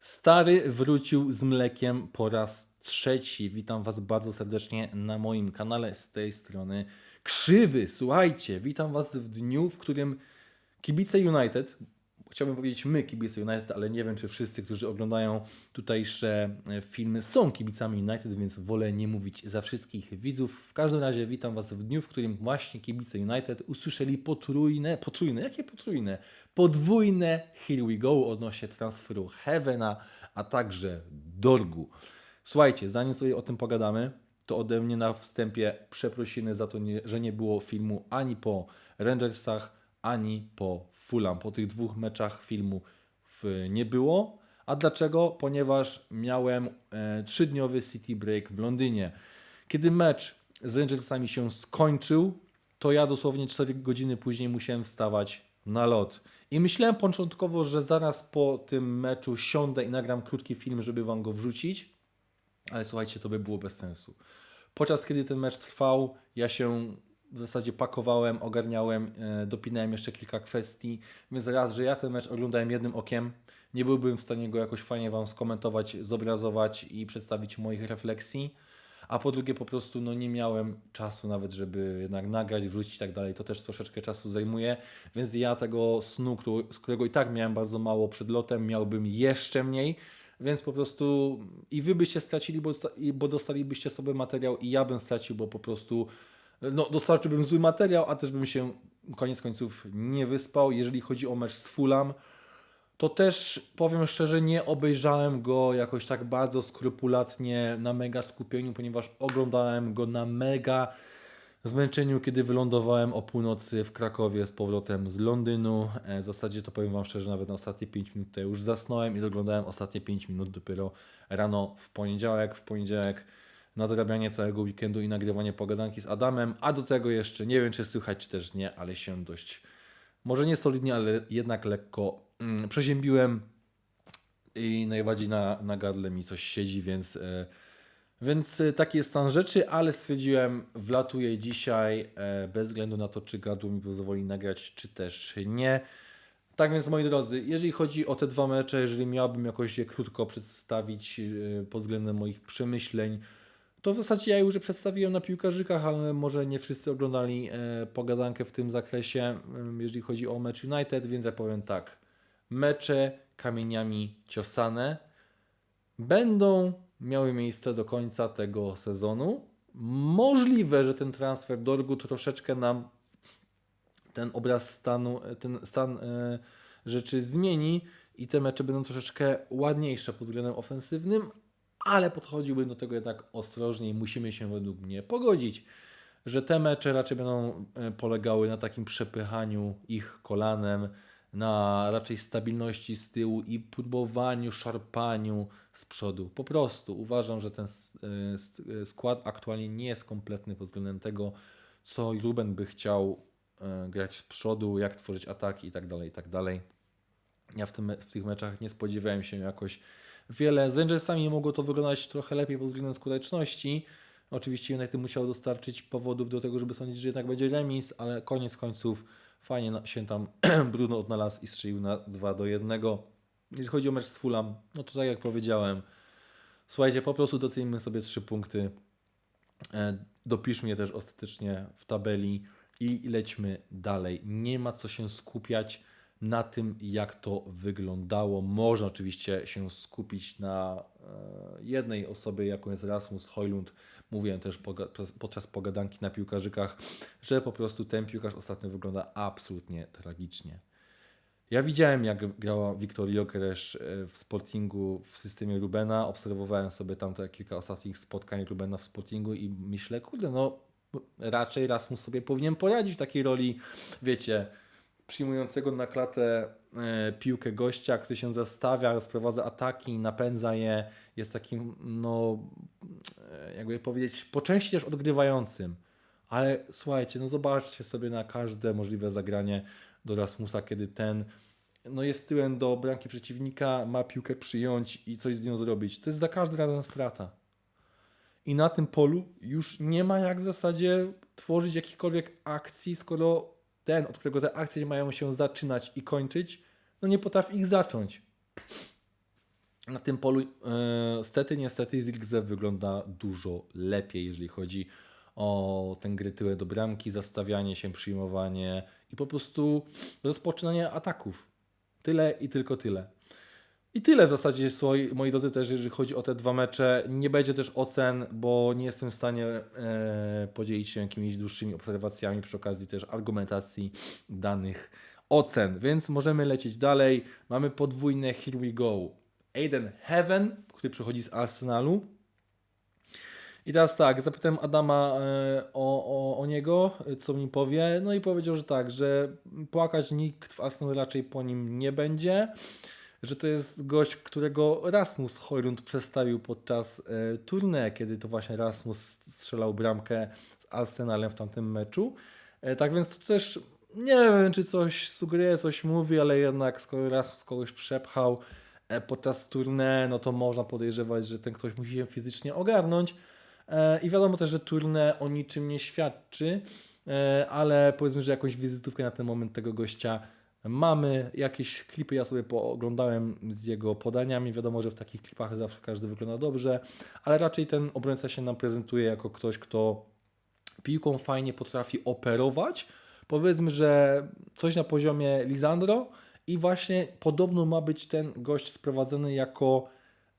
Stary wrócił z mlekiem po raz trzeci. Witam Was bardzo serdecznie na moim kanale z tej strony Krzywy. Słuchajcie, witam Was w dniu, w którym kibice United, chciałbym powiedzieć my kibice United, ale nie wiem czy wszyscy, którzy oglądają tutejsze e, filmy są kibicami United, więc wolę nie mówić za wszystkich widzów. W każdym razie witam Was w dniu, w którym właśnie kibice United usłyszeli potrójne, potrójne, jakie potrójne? Podwójne here we go odnośnie transferu Heavena, a także Dorgu. Słuchajcie, zanim sobie o tym pogadamy, to ode mnie na wstępie przeprosiny za to, że nie było filmu ani po Rangersach, ani po Fulham. Po tych dwóch meczach filmu nie było. A dlaczego? Ponieważ miałem e, trzydniowy city break w Londynie. Kiedy mecz z Rangersami się skończył, to ja dosłownie 4 godziny później musiałem wstawać na lot. I myślałem początkowo, że zaraz po tym meczu siądę i nagram krótki film, żeby wam go wrzucić, ale słuchajcie, to by było bez sensu. Podczas kiedy ten mecz trwał, ja się w zasadzie pakowałem, ogarniałem, e, dopinałem jeszcze kilka kwestii, więc raz, że ja ten mecz oglądałem jednym okiem, nie byłbym w stanie go jakoś fajnie Wam skomentować, zobrazować i przedstawić moich refleksji, a po drugie po prostu no, nie miałem czasu nawet, żeby jednak nagrać, wrócić i tak dalej, to też troszeczkę czasu zajmuje, więc ja tego snu, który, z którego i tak miałem bardzo mało przed lotem, miałbym jeszcze mniej, więc po prostu i wy byście stracili, bo, bo dostalibyście sobie materiał i ja bym stracił, bo po prostu no, dostarczyłbym zły materiał, a też bym się koniec końców nie wyspał. Jeżeli chodzi o mecz z Fulham, to też powiem szczerze, nie obejrzałem go jakoś tak bardzo skrupulatnie na mega skupieniu, ponieważ oglądałem go na mega zmęczeniu, kiedy wylądowałem o północy w Krakowie z powrotem z Londynu. E, W zasadzie to powiem Wam szczerze, nawet na ostatnie 5 minut ja już zasnąłem i oglądałem ostatnie 5 minut dopiero rano w poniedziałek. W poniedziałek nadrabianie całego weekendu i nagrywanie pogadanki z Adamem, a do tego jeszcze, nie wiem czy słychać czy też nie, ale się dość, może nie solidnie, ale jednak lekko mm, przeziębiłem i najbardziej na, na gardle mi coś siedzi, więc, e, więc e, taki jest stan rzeczy, ale stwierdziłem, wlatuję dzisiaj e, bez względu na to, czy gardło mi pozwoli nagrać, czy też nie. Tak więc, moi drodzy, jeżeli chodzi o te dwa mecze, jeżeli miałbym jakoś je krótko przedstawić pod względem moich przemyśleń, to w zasadzie ja już przedstawiłem na piłkarzykach, ale może nie wszyscy oglądali e, pogadankę w tym zakresie, jeżeli chodzi o mecz United, więc ja powiem tak. Mecze kamieniami ciosane będą miały miejsce do końca tego sezonu. Możliwe, że ten transfer Dorgu troszeczkę nam ten obraz stanu, ten stan e, rzeczy zmieni i te mecze będą troszeczkę ładniejsze pod względem ofensywnym, ale podchodziłbym do tego jednak ostrożnie i musimy się według mnie pogodzić, że te mecze raczej będą e, polegały na takim przepychaniu ich kolanem, na raczej stabilności z tyłu i próbowaniu, szarpaniu z przodu. Po prostu uważam, że ten e, e, skład aktualnie nie jest kompletny pod względem tego, co Ruben by chciał grać z przodu, jak tworzyć ataki i tak dalej, i tak dalej. Ja w, tym, w tych meczach nie spodziewałem się jakoś wiele. Z Rangersami mogło to wyglądać trochę lepiej pod względem skuteczności. Oczywiście United musiał dostarczyć powodów do tego, żeby sądzić, że jednak będzie remis, ale koniec końców fajnie się tam Bruno odnalazł i strzelił na 2 do 1. Jeżeli chodzi o mecz z Fulham, no to tak jak powiedziałem, słuchajcie, po prostu docenimy sobie trzy punkty. E, Dopiszmy je też ostatecznie w tabeli i lećmy dalej. Nie ma co się skupiać na tym, jak to wyglądało. Można oczywiście się skupić na e, jednej osobie, jaką jest Rasmus Hojlund. Mówiłem też podczas pogadanki na piłkarzykach, że po prostu ten piłkarz ostatnio wygląda absolutnie tragicznie. Ja widziałem, jak grała Wiktor Jokeresz e, w Sportingu w systemie Rubena. Obserwowałem sobie tam te kilka ostatnich spotkań Rubena w Sportingu i myślę, kurde, no raczej Rasmus sobie powinien poradzić w takiej roli, wiecie, przyjmującego na klatę e, piłkę gościa, który się zastawia, rozprowadza ataki, napędza je, jest takim, no, e, jakby powiedzieć, po części też odgrywającym. Ale słuchajcie, no zobaczcie sobie na każde możliwe zagranie do Rasmusa, kiedy ten no jest tyłem do bramki przeciwnika, ma piłkę przyjąć i coś z nią zrobić. To jest za każdym razem strata. I na tym polu już nie ma jak w zasadzie tworzyć jakichkolwiek akcji, skoro ten, od którego te akcje mają się zaczynać i kończyć, no nie potrafi ich zacząć. Na tym polu e, stety, niestety Zirkzew wygląda dużo lepiej, jeżeli chodzi o ten gry tyłem do bramki, zastawianie się, przyjmowanie i po prostu rozpoczynanie ataków. Tyle i tylko tyle. I tyle w zasadzie, moi drodzy, też jeżeli chodzi o te dwa mecze. Nie będzie też ocen, bo nie jestem w stanie e, podzielić się jakimiś dłuższymi obserwacjami przy okazji też argumentacji danych ocen. Więc możemy lecieć dalej. Mamy podwójne Here We Go. Aiden Heaven, który przychodzi z Arsenalu. I teraz tak, zapytałem Adama e, o, o, o niego, co mi powie. No i powiedział, że tak, że płakać nikt w Arsenalu raczej po nim nie będzie że to jest gość, którego Rasmus Hojlund przedstawił podczas e, tournée, kiedy to właśnie Rasmus strzelał bramkę z Arsenalem w tamtym meczu. E, tak więc to też nie wiem, czy coś sugeruje, coś mówi, ale jednak skoro Rasmus kogoś przepchał e, podczas tournée, no to można podejrzewać, że ten ktoś musi się fizycznie ogarnąć. I wiadomo też, że tournée o niczym nie świadczy, ale powiedzmy, że jakąś wizytówkę na ten moment tego gościa Mamy jakieś klipy, ja sobie pooglądałem z jego podaniami. Wiadomo, że w takich klipach zawsze każdy wygląda dobrze, ale raczej ten obrońca się nam prezentuje jako ktoś, kto piłką fajnie potrafi operować. Powiedzmy, że coś na poziomie Lisandro i właśnie podobno ma być ten gość sprowadzony jako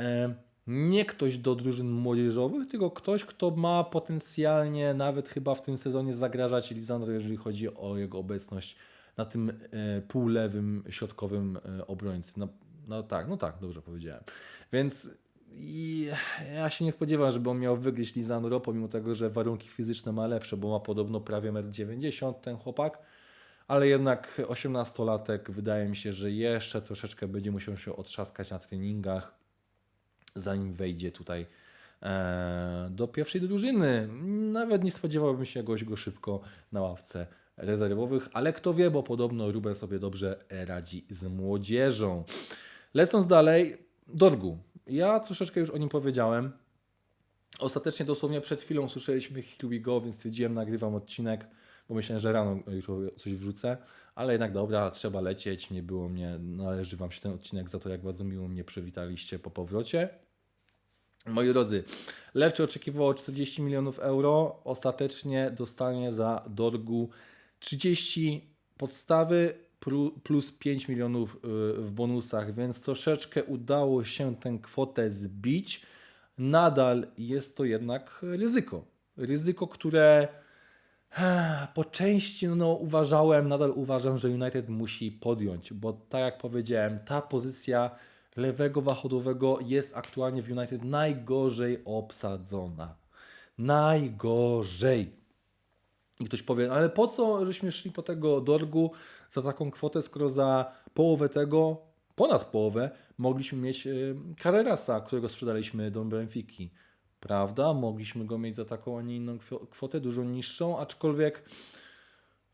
e, nie ktoś do drużyn młodzieżowych, tylko ktoś, kto ma potencjalnie nawet chyba w tym sezonie zagrażać Lisandro, jeżeli chodzi o jego obecność na tym e, półlewym, środkowym e, obrońcy. No, no tak, no tak, dobrze powiedziałem. Więc i ja się nie spodziewam, żeby on miał wygryźć Lisandro, pomimo tego, że warunki fizyczne ma lepsze, bo ma podobno prawie 1,90 m ten chłopak, ale jednak 18-latek wydaje mi się, że jeszcze troszeczkę będzie musiał się otrzaskać na treningach, zanim wejdzie tutaj e, do pierwszej drużyny. Nawet nie spodziewałbym się goś go szybko na ławce rezerwowych, ale kto wie, bo podobno Ruben sobie dobrze radzi z młodzieżą. Lecąc dalej, Dorgu. Ja troszeczkę już o nim powiedziałem. Ostatecznie dosłownie przed chwilą słyszeliśmy Here Go, więc stwierdziłem, nagrywam odcinek, bo myślałem, że rano coś wrzucę, ale jednak dobra, trzeba lecieć, nie było mnie, należy Wam się ten odcinek za to, jak bardzo miło mnie przywitaliście po powrocie. Moi drodzy, Lecce oczekiwało 40 milionów euro, ostatecznie dostanie za Dorgu 30 podstawy plus 5 milionów y, w bonusach, więc troszeczkę udało się tę kwotę zbić. Nadal jest to jednak ryzyko. Ryzyko, które po części no, uważałem, nadal uważam, że United musi podjąć, bo tak jak powiedziałem, ta pozycja lewego wachodowego jest aktualnie w United najgorzej obsadzona. Najgorzej. I ktoś powie, ale po co żeśmy szli po tego dorgu za taką kwotę, skoro za połowę tego, ponad połowę, mogliśmy mieć Carrerasa, którego sprzedaliśmy do Benfiki. Prawda? Mogliśmy go mieć za taką, a nie inną kwotę, dużo niższą, aczkolwiek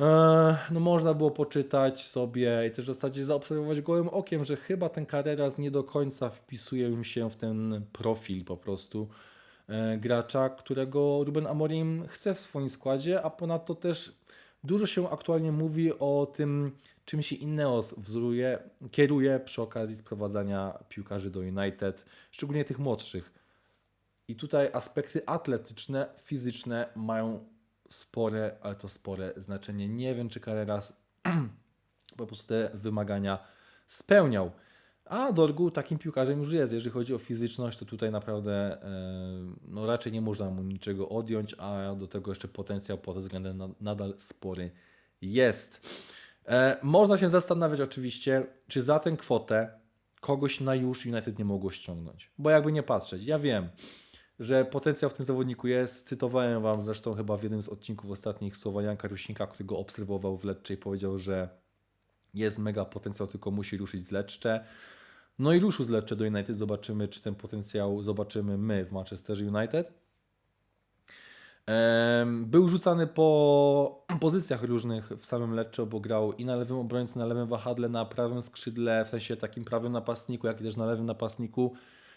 e, no można było poczytać sobie i też w zasadzie zaobserwować gołym okiem, że chyba ten Carreras nie do końca wpisuje się w ten profil po prostu gracza, którego Ruben Amorim chce w swoim składzie, a ponadto też dużo się aktualnie mówi o tym, czym się Ineos wzoruje, kieruje przy okazji sprowadzania piłkarzy do United, szczególnie tych młodszych. I tutaj aspekty atletyczne, fizyczne mają spore, ale to spore znaczenie. Nie wiem, czy Carreras po prostu te wymagania spełniał. A Dorgu takim piłkarzem już jest. Jeżeli chodzi o fizyczność, to tutaj naprawdę e, no raczej nie można mu niczego odjąć, a do tego jeszcze potencjał pod względem nadal spory jest. E, można się zastanawiać oczywiście, czy za tę kwotę kogoś na już United nie mogło ściągnąć. Bo jakby nie patrzeć, ja wiem, że potencjał w tym zawodniku jest. Cytowałem Wam zresztą chyba w jednym z odcinków ostatnich słowa Janka Rusinka, który go obserwował w Lecce i powiedział, że jest mega potencjał, tylko musi ruszyć z Lecce. No i ruszył z Lecce do United. Zobaczymy, czy ten potencjał zobaczymy my w Manchester United. Był rzucany po pozycjach różnych w samym Lecce, bo grał i na lewym obrońcy, na lewym wahadle, na prawym skrzydle, w sensie takim prawym napastniku, jak i też na lewym napastniku,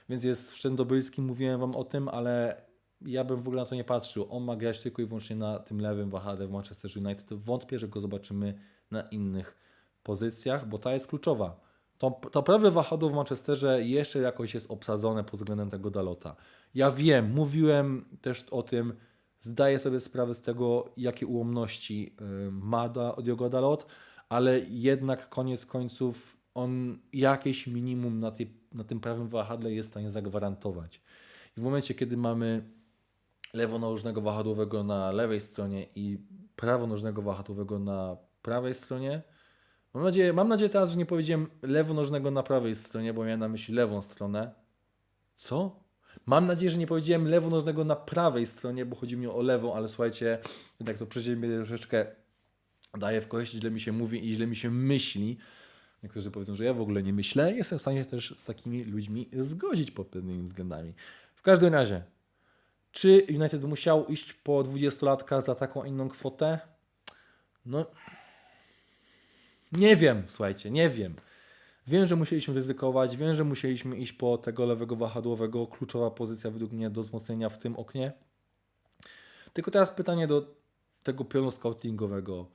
więc jest wszędobylski, mówiłem Wam o tym, ale ja bym w ogóle na to nie patrzył. On ma grać tylko i wyłącznie na tym lewym wahadle w Manchester United. Wątpię, że go zobaczymy na innych pozycjach, bo ta jest kluczowa To, to prawe wahadło w Manchesterze jeszcze jakoś jest obsadzone pod względem tego Dalota. Ja wiem, mówiłem też o tym, zdaję sobie sprawę z tego, jakie ułomności y, ma Diogo Dalot, ale jednak koniec końców on jakieś minimum na, tej, na tym prawym wahadle jest w stanie zagwarantować. I w momencie, kiedy mamy lewonożnego wahadłowego na lewej stronie i prawonożnego wahadłowego na prawej stronie, Mam nadzieję, mam nadzieję teraz, że nie powiedziałem lewonożnego na prawej stronie, bo miałem na myśli lewą stronę. Co? Mam nadzieję, że nie powiedziałem lewonożnego na prawej stronie, bo chodzi mi o lewą, ale słuchajcie, jednak to przeziębienie troszeczkę daje w kość, źle mi się mówi i źle mi się myśli. Niektórzy powiedzą, że ja w ogóle nie myślę. Jestem w stanie też z takimi ludźmi zgodzić pod pewnymi względami. W każdym razie, czy United musiał iść po 20-latka za taką inną kwotę? No, nie wiem, słuchajcie, nie wiem. Wiem, że musieliśmy ryzykować, wiem, że musieliśmy iść po tego lewego wahadłowego. Kluczowa pozycja według mnie do wzmocnienia w tym oknie. Tylko teraz pytanie do tego pionu scoutingowego.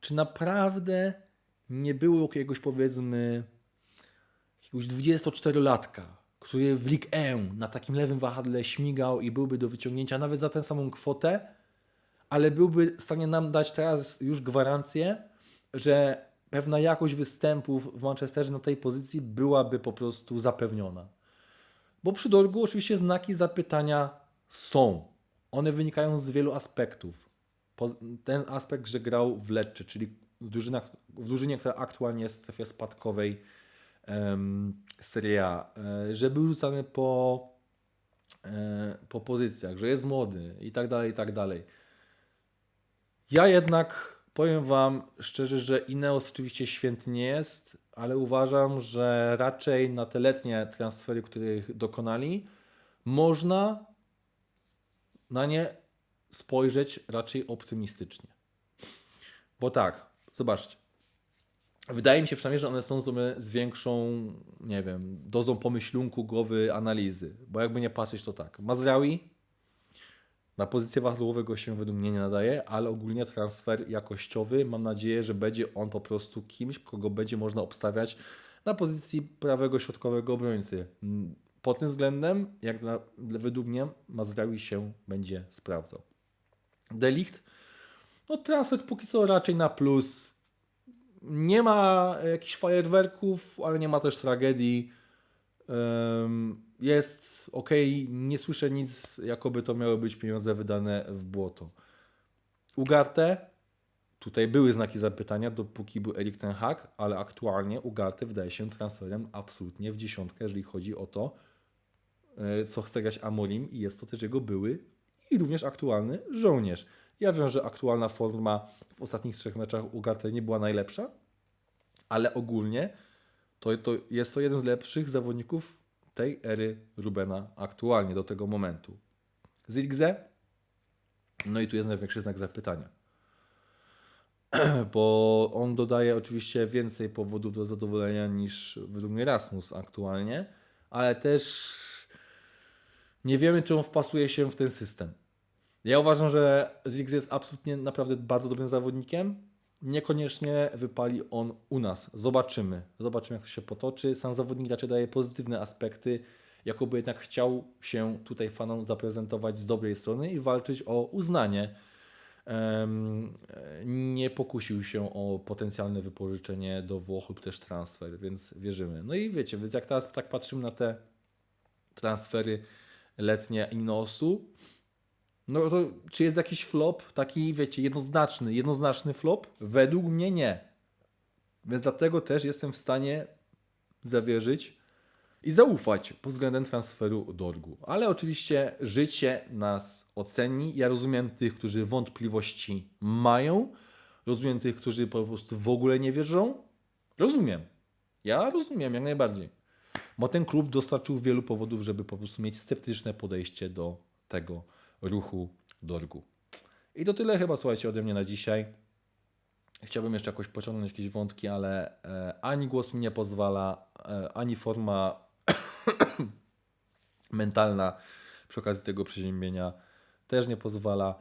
Czy naprawdę nie było jakiegoś powiedzmy jakiegoś 24-latka, który w League E na takim lewym wahadle śmigał i byłby do wyciągnięcia nawet za tę samą kwotę, ale byłby w stanie nam dać teraz już gwarancję, że pewna jakość występów w Manchesterze na tej pozycji byłaby po prostu zapewniona. Bo przy Dorgu oczywiście znaki zapytania są. One wynikają z wielu aspektów. Ten aspekt, że grał w Lecce, czyli w, drużynach, w drużynie, która aktualnie jest w strefie spadkowej um, Serie A, e, że był rzucany po, e, po pozycjach, że jest młody i tak dalej, i tak dalej. Ja jednak powiem Wam szczerze, że Ineos oczywiście święty nie jest, ale uważam, że raczej na te letnie transfery, których dokonali, można na nie spojrzeć raczej optymistycznie. Bo tak, zobaczcie. Wydaje mi się przynajmniej, że one są z większą, nie wiem, dozą pomyślunku, głowy, analizy. Bo jakby nie patrzeć, to tak. Mazraoui na pozycję wahadłowego się według mnie nie nadaje, ale ogólnie transfer jakościowy, mam nadzieję, że będzie on po prostu kimś, kogo będzie można obstawiać na pozycji prawego środkowego obrońcy. Pod tym względem, jak na, według mnie, Mazraoui się będzie sprawdzał. Delicht, no transfer póki co raczej na plus. Nie ma jakichś fajerwerków, ale nie ma też tragedii. Jest ok, nie słyszę nic, jakoby to miały być pieniądze wydane w błoto. Ugarte, tutaj były znaki zapytania, dopóki był Erik Ten Hag, ale aktualnie Ugarte wydaje się transferem absolutnie w dziesiątkę, jeżeli chodzi o to, e, co chce grać Amorim i jest to też jego były i również aktualny żołnierz. Ja wiem, że aktualna forma w ostatnich trzech meczach Ugarte nie była najlepsza, ale ogólnie to, to jest to jeden z lepszych zawodników tej ery Rubena aktualnie do tego momentu. Zirgze? No i tu jest największy znak zapytania. Bo on dodaje oczywiście więcej powodów do zadowolenia niż według mnie Rasmus aktualnie, ale też nie wiemy, czy on wpasuje się w ten system. Ja uważam, że Ziggs jest absolutnie naprawdę bardzo dobrym zawodnikiem. Niekoniecznie wypali on u nas. Zobaczymy. Zobaczymy, jak to się potoczy. Sam zawodnik raczej daje pozytywne aspekty, jakoby jednak chciał się tutaj fanom zaprezentować z dobrej strony i walczyć o uznanie. Nie pokusił się o potencjalne wypożyczenie do Włoch lub też transfer, więc wierzymy. No i wiecie, więc jak teraz tak patrzymy na te transfery letnie Inosu, no to czy jest jakiś flop, taki wiecie, jednoznaczny, jednoznaczny flop? Według mnie nie. Więc dlatego też jestem w stanie zawierzyć i zaufać pod względem transferu Dorgu. Ale oczywiście życie nas oceni. Ja rozumiem tych, którzy wątpliwości mają. Rozumiem tych, którzy po prostu w ogóle nie wierzą. Rozumiem. Ja rozumiem jak najbardziej. Bo ten klub dostarczył wielu powodów, żeby po prostu mieć sceptyczne podejście do tego ruchu Dorgu. I to tyle chyba, słuchajcie, ode mnie na dzisiaj. Chciałbym jeszcze jakoś pociągnąć jakieś wątki, ale e, ani głos mi nie pozwala, e, ani forma mentalna przy okazji tego przeziębienia też nie pozwala.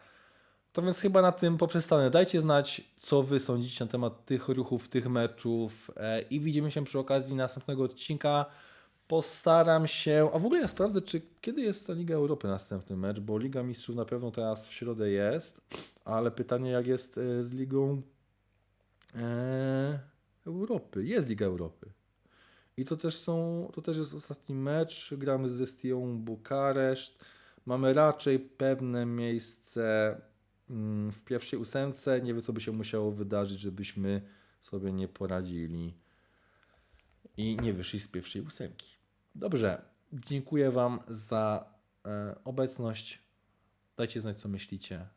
To więc chyba na tym poprzestanę. Dajcie znać, co wy sądzicie na temat tych ruchów, tych meczów e, i widzimy się przy okazji następnego odcinka. Postaram się, a w ogóle ja sprawdzę, czy kiedy jest ta Liga Europy następny mecz, bo Liga Mistrzów na pewno teraz w środę jest, ale pytanie jak jest e, z Ligą e, Europy. Jest Liga Europy. I to też są, to też jest ostatni mecz. Gramy ze Stią Bukareszt. Mamy raczej pewne miejsce mm, w pierwszej ósemce. Nie wiem, co by się musiało wydarzyć, żebyśmy sobie nie poradzili i nie wyszli z pierwszej ósemki. Dobrze, dziękuję Wam za e, obecność. Dajcie znać, co myślicie.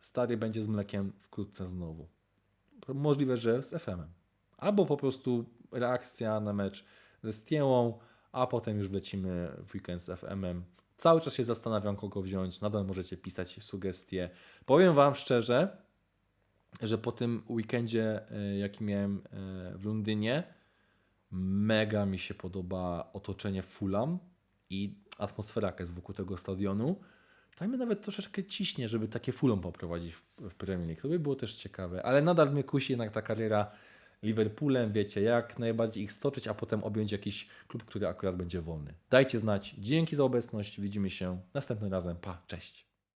Stary będzie z mlekiem wkrótce znowu. Możliwe, że z FM-em. Albo po prostu reakcja na mecz ze Stiełą, a potem już lecimy w weekend z FM-em. Cały czas się zastanawiam, kogo wziąć. Nadal możecie pisać sugestie. Powiem Wam szczerze, że po tym weekendzie, e, jaki miałem e, w Londynie, mega mi się podoba otoczenie Fulham i atmosfera, jaka jest wokół tego stadionu. Tam mnie nawet troszeczkę ciśnie, żeby takie Fulham poprowadzić w, Premier League. To by było też ciekawe, ale nadal mnie kusi jednak ta kariera Liverpoolem, wiecie, jak najbardziej ich stoczyć, a potem objąć jakiś klub, który akurat będzie wolny. Dajcie znać. Dzięki za obecność. Widzimy się następnym razem. Pa, cześć.